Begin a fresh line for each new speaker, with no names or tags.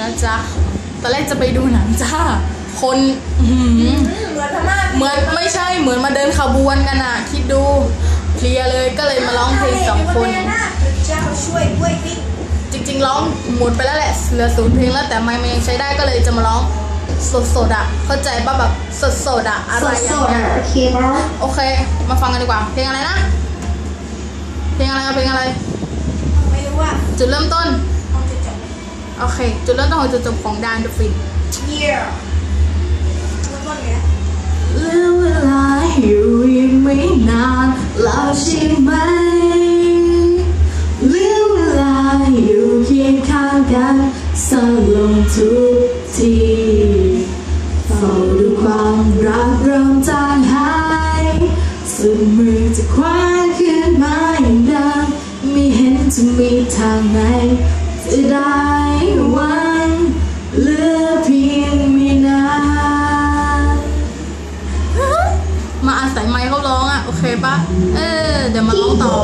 นะจ๊ะตอนแรกจะไปดูหนังจ้า คนอื้อหือ
เหมือนพม่า
เหมือนไม่ใช่เหมือนมาเดินขบวนกันอะคิดดูเพลียเลยก็เลยมาร้องเพลงสองคน
เจ้าช่วยกล้วยปิ้ง
จริงๆร้องหมดไปแล้วแหละเหลือศูนย์เพลงแล้วแต่ไม่มันยังใช้ได้ก็เลยจะมาร้องสดๆอะเข้าใจป่ะแบบสดๆอะอะไรอย่างเงี้ย
โอเคนะ
โอเค มาฟังกันดีกว่า เพลงอะไรนะ เพลงอะไรอะเพลงอะไร
ไม่รู้ว่า
จุดเริ่มต้น
เขาจะจบ
โอเค จุดเริ่มต้นของจุดจบของดานเดอะฟิน
เยี่ยมแล้วก็เนี้ย
เหลือเวลาอยู่อีกไม่นานแล้วใช่ไหมเหลือเวลาอยู่เคียงข้างกันสั้นลงทุกทีเฝ้าดูความรักเริ่มจางหายสุดมือจะคว้า จะมีทางไหนจะได้หวันเหลือเพียงไม่นาน
มาอาศัยไมค์เขาร้องอะโอเคปะเออ เดี๋ยวมาร้องต่อ